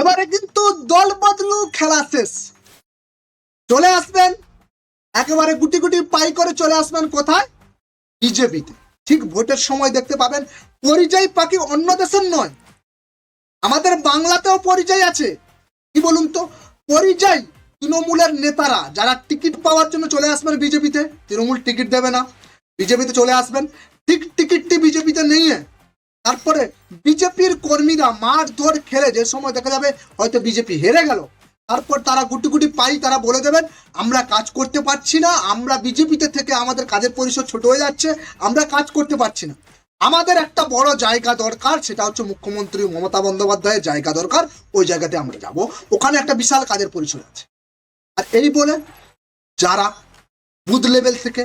এবারে কিন্তু দল বদলু, খেলা শেষ। চলে আসবেন। একেবারে গুটি গুটি পাই করে চলে আসবেন কোথায়? বিজেপিতে। ঠিক ভোটের সময় দেখতে পাবেন, পরিযায়ী পাখি অন্য দেশের নয়। আমাদের বাংলাতেও পরিযায়ী আছে। কি বলুন তো? পরিযায়ী তৃণমূলের নেতারা, যারা টিকিট পাওয়ার জন্য চলে আসবেন বিজেপিতে, তৃণমূল টিকিট দেবে না। বিজেপিতে চলে আসবেন। ঠিক টিকিটটি বিজেপিতে নিয়ে তারপরে বিজেপির কর্মীরা মাঠ ধর খেলে যে সময় দেখা যাবে হয়তো বিজেপি হেরে গেল। তারপর তারা গুটি গুটি পাই, তারা বলে দেবেন, আমরা কাজ করতে পারছি না, আমরা বিজেপিতে থেকে আমাদের কাজের পরিসর ছোট হয়ে যাচ্ছে, আমরা কাজ করতে পারছি না। আমাদের একটা বড় জায়গা দরকার, সেটা হচ্ছে মুখ্যমন্ত্রী মমতা বন্দ্যোপাধ্যায়ের জায়গা দরকার, ওই জায়গাতে আমরা যাব। ওখানে একটা বিশাল কাজের পরিসর আছে। আর এই বলে যারা বুথ লেভেল থেকে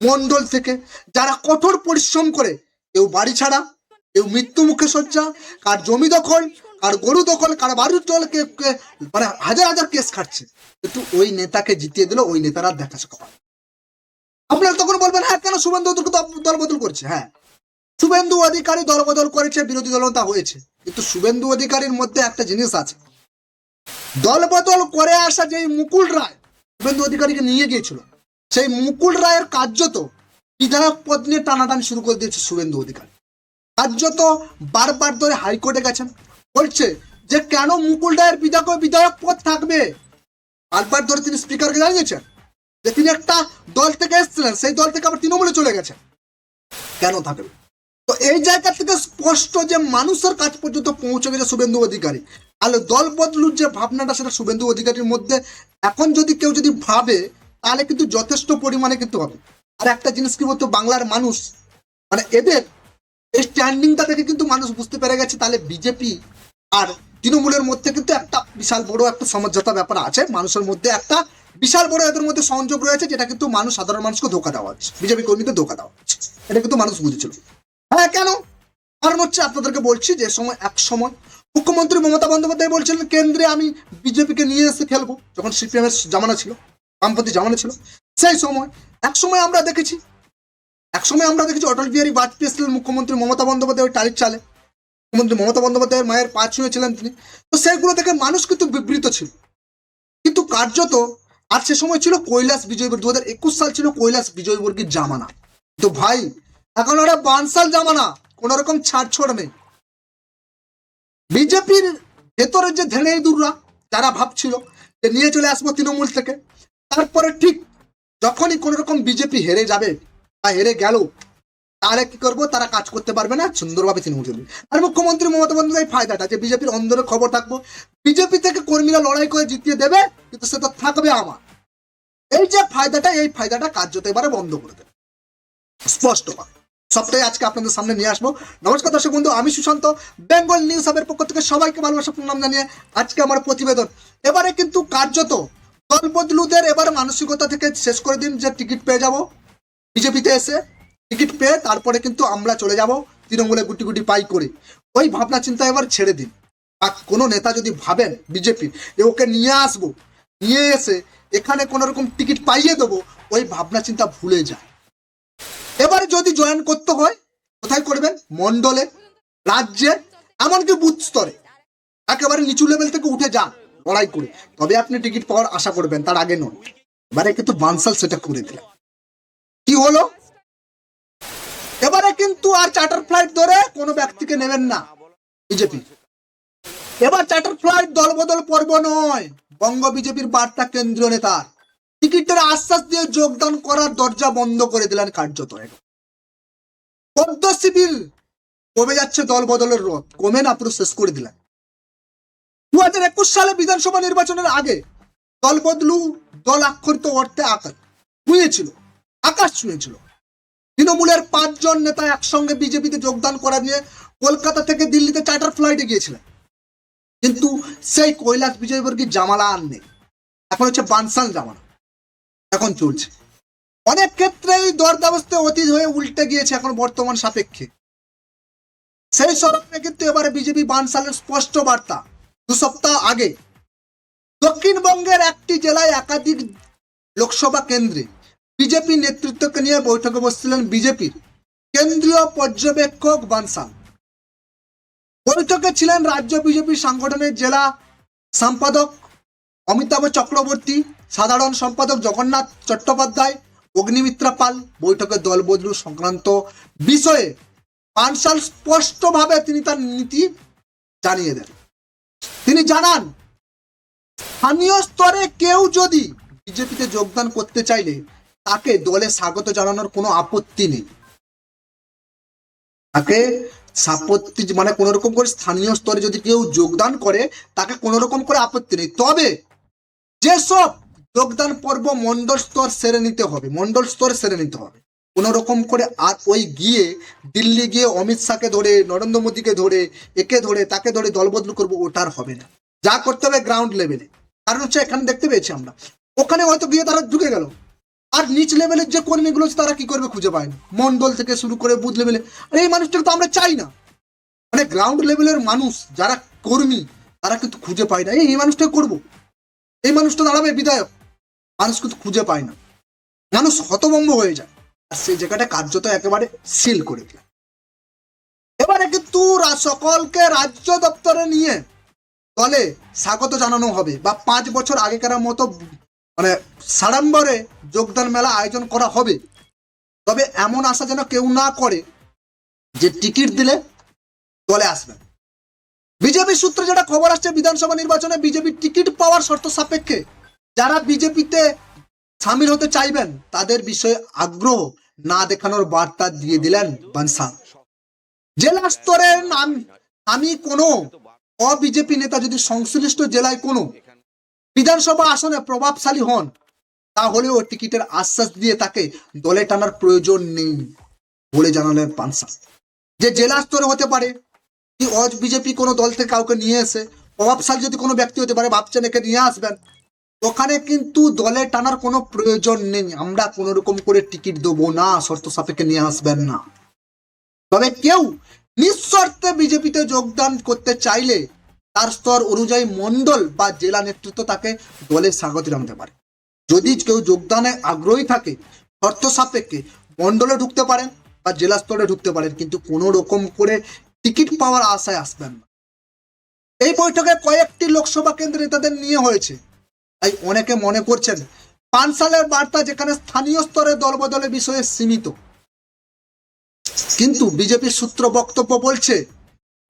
মন্ডল থেকে, যারা কঠোর পরিশ্রম করে, কেউ বাড়ি ছাড়া কেউ মৃত্যু মুখে শয্যা, কার জমি দখল, কার গরু দখল, কার বাড়ির দল কে মানে হাজার হাজার কেস খাচ্ছে কিন্তু ওই নেতাকে জিতিয়ে দিল ওই নেতারা দেখা পায় আপনারা তখন বলবেন হ্যাঁ কেন শুভেন্দু দল বদল করছে? হ্যাঁ। শুভেন্দু অধিকারী দল বদল করেছে, বিরোধী দলতা হয়েছে। কিন্তু শুভেন্দু অধিকারীর মধ্যে একটা জিনিস আছে। দল বদল করে আসা যেই মুকুল রায়, শুভেন্দু অধিকারীকে নিয়ে গিয়েছিল, সেই মুকুল রায়ের কার্যত বিধায়ক পদ নিয়ে টানাটানি শুরু করে দিয়েছে শুভেন্দু অধিকারী। কার্যত বারবার ধরে হাইকোর্টে গেছেন। বলছে যে কেন মুকুল রায়ের বিধায়ক বিধায়ক পদ থাকবে? বারবার ধরে তিনি স্পিকারকে জানিয়েছেন যে তিনি একটা দল থেকে এসেছিলেন, সেই দল থেকে আবার তৃণমূলে চলে গেছেন। কেন থাকবে? তো এই জায়গা থেকে স্পষ্ট যে মানুষের কাছ পর্যন্ত পৌঁছে গেছে শুভেন্দু অধিকারী, তাহলে দল বদলুর যে ভাবনাটা সেটা শুভেন্দু অধিকারীর মধ্যে এখন যদি কেউ যদি ভাবে, তাহলে কিন্তু যথেষ্ট পরিমাণে কিন্তু হবে। আর একটা জিনিস কি বলতো, বাংলার মানুষ মানে এদের এই স্ট্যান্ডিংটা থেকে কিন্তু মানুষ বুঝতে পেরে গেছে তাহলে বিজেপি আর তৃণমূলের মধ্যে কিন্তু একটা বিশাল বড় একটা সমঝোতা ব্যাপার আছে। মানুষের মধ্যে একটা বিশাল বড় এদের মধ্যে সংযোগ রয়েছে যেটা কিন্তু মানুষ, সাধারণ মানুষকে ধোকা দেওয়া হচ্ছে। বিজেপি কর্মীকে ধোকা দেওয়া হচ্ছে। এটা কিন্তু মানুষ বুঝেছিল। হ্যাঁ কেন? কারণ হচ্ছে আপনাদেরকে বলছি যে সময়, এক সময় মুখ্যমন্ত্রী মমতা বন্দ্যোপাধ্যায় বলছিলেন, কেন্দ্রে আমি বিজেপিকে নিয়ে এসে খেলব। যখন সিপিএম এর জামানা ছিল, বামপন্থী জামানা ছিল, সেই সময়, এক সময় আমরা দেখেছি এক সময় আমরা দেখেছি অটল বিহারী বাজপেয়ী ছিলেন মুখ্যমন্ত্রী মমতা বন্দ্যোপাধ্যায় ওই টালির চালে। মুখ্যমন্ত্রী মমতা বন্দ্যোপাধ্যায়ের মায়ের পা ছুঁয়েছিলেন তিনি। তো সেইগুলো থেকে মানুষ কিন্তু বিবৃত ছিল। কিন্তু কার্যত আর সে সময় ছিল কৈলাস বিজয়বর্গী দু হাজার একুশ সাল ছিল কৈলাস বিজয়বর্গীর জামানা। তো ভাই, এখন ওরা বানসাল জামানা, কোন রকম ছাড়ছড় নেই। বিজেপির ভেতরের যে ধেড়ে দূররা যারা ভাবছিল যে নিয়ে চলে আসব তৃণমূল থেকে, তারপরে ঠিক যখনই কোন রকম বিজেপি হেরে যাবে বা হেরে গেল। তাহলে কি করব? তারা কাজ করতে পারবে না। সুন্দরভাবে তৃণমূল চলবে। আর মুখ্যমন্ত্রী মমতা বন্দ্যোপাধ্যায় ফায়দাটা যে বিজেপির অন্দরের খবর থাকব। বিজেপি থেকে কর্মীরা লড়াই করে জিতিয়ে দেবে, কিন্তু সেটা থাকবে আমার। এই যে ফায়দাটা, এই ফায়দাটা কার্যত এবারে বন্ধ করে দেবে। স্পষ্ট। সবটাই আজকে আপনাদের সামনে নিয়ে আসব। নমস্কার দর্শক বন্ধু, আমি সুশান্ত। বেঙ্গল নিউজ হাবের পক্ষ থেকে সবাইকে ভালোবাসা, প্রণাম জানিয়ে আজকে আমার প্রতিবেদন। এবারে কিন্তু কার্যত দল বদলুদের এবার মানসিকতা থেকে শেষ করে দিন, যে টিকিট পেয়ে যাব। বিজেপিতে এসে টিকিট পেয়ে তারপরে কিন্তু আমরা চলে যাব তৃণমূলে গুটি গুটি পাই করে। ওই ভাবনা চিন্তা এবার ছেড়ে দিন। আর কোনো নেতা যদি ভাবেন বিজেপি যে ওকে নিয়ে আসব, নিয়ে এসে এখানে কোনো রকম টিকিট পাইয়ে দেবো, ওই ভাবনা চিন্তা ভুলে যায়। এবারে যদি জয়েন করতে হয়, কোথায় করবেন? মন্ডলে রাজ্যে, এমনকি বুথ স্তরে। একেবারে নিচু লেভেল থেকে উঠে যান লড়াই করে। তবে আপনি টিকিট পাওয়ার আশা করবেন, তার আগে নয় এবারে কিন্তু বানসাল সেটা করে দিলেন। কি হলো? এবারে কিন্তু আর চার্টার ফ্লাইট ধরে কোনো ব্যক্তিকে নেবেন না, বিজেপি। এবার চার্টার ফ্লাইট দলবদল পর্ব নয়, বঙ্গ বিজেপির বার্তা কেন্দ্রীয় নেতার টিকিটের আশ্বাস দিয়ে যোগদান করার দরজা বন্ধ করে দিলেন কার্যত পদ্ম শিবির, কমে যাচ্ছে দল বদলের রথ, কমে না, পুরো শেষ করে দিলেন। দু হাজার একুশ সালে বিধানসভা নির্বাচনের আগে দল বদলু দল আক্ষরিত অর্থে আকার ছুঁয়েছিল আকাশ ছুঁয়েছিল। তৃণমূলের পাঁচজন নেতা একসঙ্গে বিজেপিতে যোগদান করা নিয়ে কলকাতা থেকে দিল্লিতে চার্টার ফ্লাইটে গিয়েছিলেন। কিন্তু সেই কৈলাস বিজয়বর্গীর জামালা আর নেই। এখন হচ্ছে বানসাল জামানা এখন চলছে। অনেক ক্ষেত্রেই দরদাবস্তে অতীত হয়ে উল্টে গিয়েছে এখন বর্তমান সাপেক্ষে। সেই স্মরণে কিন্তু এবারে বিজেপি বানসালের স্পষ্ট বার্তা। দু সপ্তাহ আগে দক্ষিণবঙ্গের একটি জেলায় একাধিক লোকসভা কেন্দ্রে বিজেপি নেতৃত্বকে নিয়ে বৈঠকে বসছিলেন বিজেপির কেন্দ্রীয় পর্যবেক্ষক বানসাল। বৈঠকে ছিলেন রাজ্য বিজেপি সাংগঠনের জেলা সম্পাদক অমিতাভ চক্রবর্তী, সাধারণ সম্পাদক জগন্নাথ চট্টোপাধ্যায়, অগ্নিমিত্রা পাল। বৈঠকে দল বদলু সংক্রান্ত বিষয়ে পানসাল স্পষ্টভাবে তিনি তার নীতি জানিয়ে দেন। তিনি জানান, স্থানীয় স্তরে কেউ যদি বিজেপিতে যোগদান করতে চাইলে তাকে দলে স্বাগত জানানোর কোনো আপত্তি নেই। তাকে আপত্তি মানে কোন রকম করে স্থানীয় স্তরে যদি কেউ যোগদান করে, তাকে কোন রকম করে আপত্তি নেই। তবে যেসব যোগদান পর্ব মন্ডল স্তর সেরে নিতে হবে মন্ডল স্তরে সেরে নিতে হবে। কোন রকম করে আর ওই গিয়ে দিল্লি গিয়ে অমিত শাহকে ধরে, নরেন্দ্র মোদীকে ধরে, একে ধরে, তাকে ধরে দলবদল করব ওটার হবে না। যা করতে হবে গ্রাউন্ড লেভেলে কারণ হচ্ছে এখানে দেখতে পেয়েছি আমরা। ওখানে হয়তো গিয়ে তারা ঢুকে গেল। আর নিচ লেভেলের যে কর্মীগুলো তারা কি করবে খুঁজে পায় না। মন্ডল থেকে শুরু করে বুথ লেভেলে আর এই মানুষটাকে তো আমরা চাই না। মানে গ্রাউন্ড লেভেলের মানুষ, যারা কর্মী, তারা কিন্তু খুঁজে পায় না। এই মানুষটাকে করব। এই মানুষটা দাঁড়াবে বিধায়ক। মানুষ কিন্তু খুঁজে পায় না। মানুষ হতভম্ব হয়ে যায়। আর সেই জায়গাটা কার্যত একেবারে সিল করে দিল এবারে কিন্তু সকলকে রাজ্য দপ্তরে নিয়ে দলে স্বাগত জানানো হবে। বা পাঁচ বছর আগেকার মতো মানে সাড়ম্বরে যোগদান মেলা আয়োজন করা হবে। তবে এমন আশা যেন কেউ না করে যে টিকিট দিলে দলে আসবেন বিজেপি সূত্রে যেটা খবর আসছে, বিধানসভা নির্বাচনে বিজেপি টিকিট পাওয়ার শর্ত সাপেক্ষে। যারা বিজেপিতে সামিল হতে চাইবেন, তাদের বিষয়ে আগ্রহ না দেখানোর বার্তা দিয়ে দিলেন বানসাল জেলা স্তরের নাম আমি কোনো অবিজেপি নেতা যদি সংশ্লিষ্ট জেলায় কোনো বিধানসভা আসনে প্রভাবশালী হন, তাহলেও টিকিটের আশ্বাস দিয়ে তাকে দলে টানার প্রয়োজন নেই বলে জানালেন পানসা যে জেলা স্তরে হতে পারে, কি অজ বিজেপি কোনো দল থেকে কাউকে নিয়ে এসে প্রভাবশালী যদি কোনো ব্যক্তি হতে পারে, ভাবছেন একে নিয়ে আসবেন, ওখানে কিন্তু দলে টানার কোনো প্রয়োজন নেই। আমরা কোনো রকম করে টিকিট দেবো না, শর্ত সাপেক্ষে নিয়ে আসবেন না। তবে কেউ নিঃশর্তে বিজেপিতে যোগদান করতে চাইলে তার স্তর অনুযায়ী মন্ডল বা জেলা নেতৃত্ব তাকে দলে স্বাগত জানাতে পারে। যদি কেউ যোগদানে আগ্রহী থাকে, শর্ত সাপেক্ষে মন্ডলে ঢুকতে পারেন বা জেলা স্তরে ঢুকতে পারেন, কিন্তু কোনো রকম করে টিকিট পাওয়ার আশায় আসবেন না। এই বৈঠকে কয়েকটি লোকসভা কেন্দ্রে নেতাদের নিয়ে হয়েছে। তাই অনেকে মনে করছেন পানসালের বার্তা যেখানে স্থানীয় স্তরে দলবদলের বিষয়ে সীমিত। কিন্তু বিজেপির সূত্র বক্তব্য বলছে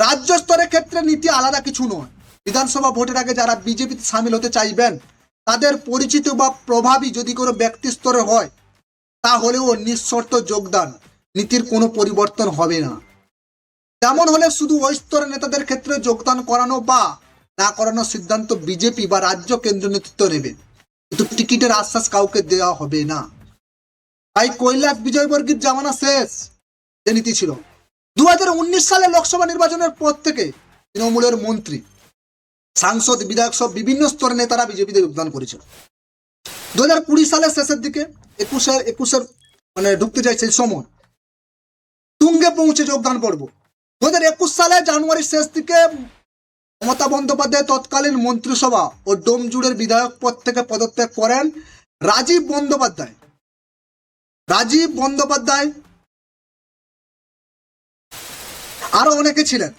রাজ্য স্তরের ক্ষেত্রে নীতি আলাদা কিছু নয়। বিধানসভা ভোটের আগে যারা বিজেপিতে সামিল হতে চাইবেন, তাদের পরিচিত বা প্রভাবী যদি কোনো ব্যক্তি স্তরে হয়, তাহলেও নিঃশর্ত যোগদান। নীতির কোনো পরিবর্তন হবে না। তেমন হলে শুধু ওই স্তরের নেতাদের ক্ষেত্রে যোগদান করানো বা না করানোর সিদ্ধান্ত বিজেপি বা রাজ্য কেন্দ্র নেতৃত্ব নেবে। কিন্তু টিকিটের আশ্বাস কাউকে দেওয়া হবে না। তাই কৈলাস বিজয়বর্গীর জামানা শেষ। যে নীতি ছিল। দু হাজার উনিশ সালে লোকসভা নির্বাচনের পর থেকে তৃণমূলের মন্ত্রী, সাংসদ, বিধায়ক সব বিভিন্ন স্তরের নেতারা বিজেপিতে যোগদান করেছিল। দু হাজার কুড়ি সালের শেষের দিকে একুশে একুশের মানে ঢুকতে চাই সেই সময় তুঙ্গে পৌঁছে যোগদান পর্ব। দু হাজার একুশ সালে জানুয়ারির শেষ দিকে মমতা বন্দ্যোপাধ্যায় তৎকালীন মন্ত্রিসভা ও ডোমজুড়ের বিধায়ক পদ থেকে পদত্যাগ করেন রাজীব বন্দ্যোপাধ্যায়। রাজীব বন্দ্যোপাধ্যায় আরও অনেকে ছিলেন।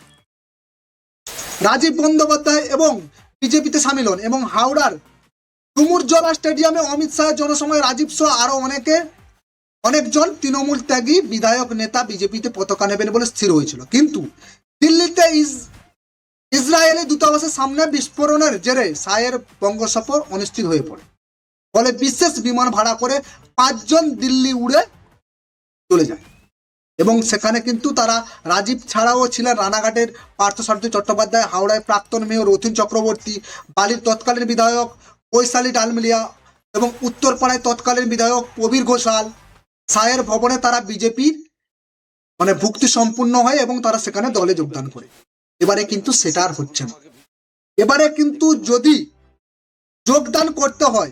রাজীব বন্দ্যোপাধ্যায় এবং বিজেপিতে সামিল হন এবং হাওড়ার ডুমুরজলা স্টেডিয়ামে অমিত শাহের জনসময় রাজীব সহ আরও অনেকে, অনেকজন তৃণমূল ত্যাগী বিধায়ক নেতা বিজেপিতে পতাকা নেবেন বলে স্থির হয়েছিল। কিন্তু দিল্লিতে ইস- ইসরায়েলি দূতাবাসের সামনে বিস্ফোরণের জেরে শাহের বঙ্গ সফর অনিশ্চিত হয়ে পড়ে। ফলে বিশেষ বিমান ভাড়া করে পাঁচজন দিল্লি উড়ে চলে যায়। এবং সেখানে কিন্তু তারা রাজীব ছাড়াও ছিলেন রানাঘাটের পার্থসারথী চট্টোপাধ্যায়, হাওড়ায় প্রাক্তন মেয়র রথিন চক্রবর্তী, বালির তৎকালীন বিধায়ক বৈশালী ডালমিলিয়া এবং উত্তরপাড়ায় তৎকালীন বিধায়ক প্রবীর ঘোষাল। সায়ের ভবনে তারা বিজেপির মানে ভুক্তি সম্পূর্ণ হয় এবং তারা সেখানে দলে যোগদান করে। এবারে কিন্তু সেটা আর হচ্ছে না। এবারে কিন্তু যদি যোগদান করতে হয়,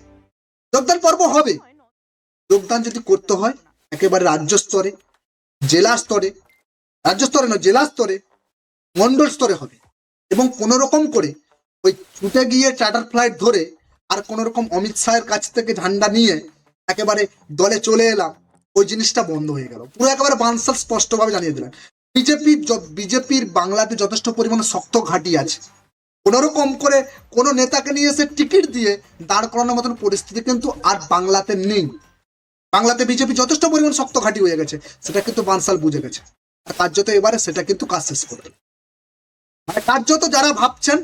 যোগদান পর্ব হবে। যোগদান যদি করতে হয়, একেবারে রাজ্য স্তরে জেলা স্তরে, রাজ্য স্তরে নয়, জেলা স্তরে, মন্ডল স্তরে হবে। এবং কোনো রকম করে ওই ছুটে গিয়ে চার্টার ফ্লাইট ধরে আর কোনো রকম অমিত শাহের কাছ থেকে ঝান্ডা নিয়ে একেবারে দলে চলে এলাম, ওই জিনিসটা বন্ধ হয়ে গেল। পুরো একেবারে বানসাল স্পষ্টভাবে জানিয়ে দিলেন বিজেপির বিজেপির বাংলাতে যথেষ্ট পরিমাণে শক্ত ঘাঁটি আছে। কোনোরকম করে কোনো নেতাকে নিয়ে এসে টিকিট দিয়ে দাঁড় করানোর মতন পরিস্থিতি কিন্তু আর বাংলাতে নেই। বাংলাতে বিজেপি যথেষ্ট পরিমাণ শক্ত ঘাঁটি হয়ে গেছে, সেটা কিন্তু বানসাল বুঝে গেছে। আর কার্যত এবারে, সেটা কিন্তু কাজ শেষ করবে। মানে কার্যত যারা ভাবছেন,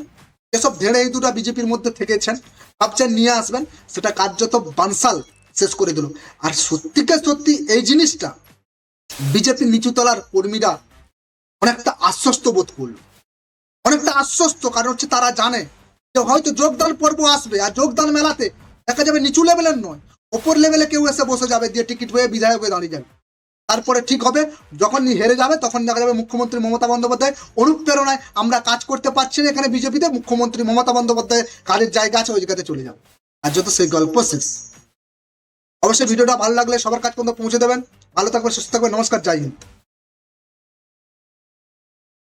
এসব ধেড়ে এই দুটা বিজেপির মধ্যে থেকেছেন, ভাবছেন নিয়ে আসবেন, সেটা কার্যত বানসাল শেষ করে দিল। আর সত্যিকার সত্যি এই জিনিসটা বিজেপির নিচুতলার কর্মীরা অনেকটা আশ্বস্ত বোধ করল। অনেকটা আশ্বস্ত, কারণ হচ্ছে তারা জানে যে হয়তো যোগদান পর্ব আসবে, আর যোগদান মেলাতে দেখা যাবে নিচু লেভেলের নয়। ওপর লেভেলে কেউ এসে বসে যাবে, দিয়ে টিকিট হয়ে বিধায়ক হয়ে দাঁড়িয়ে যাবে। তারপরে ঠিক হবে যখন হেরে যাবে, তখন দেখা যাবে মুখ্যমন্ত্রী মমতা বন্দ্যোপাধ্যায় অনুপ্রেরণায় আমরা কাজ করতে পারছি না এখানে বিজেপিতে, মুখ্যমন্ত্রী মমতা বন্দ্যোপাধ্যায় কাজের জায়গা আছে ওই জায়গাতে চলে যাবে। আর যত সেই গল্প শেষ। অবশ্যই ভিডিওটা ভালো লাগলে সবার কাজ পর্যন্ত পৌঁছে দেবেন। ভালো থাকবেন, সুস্থ থাকবেন, নমস্কার, জয় হিন্দ।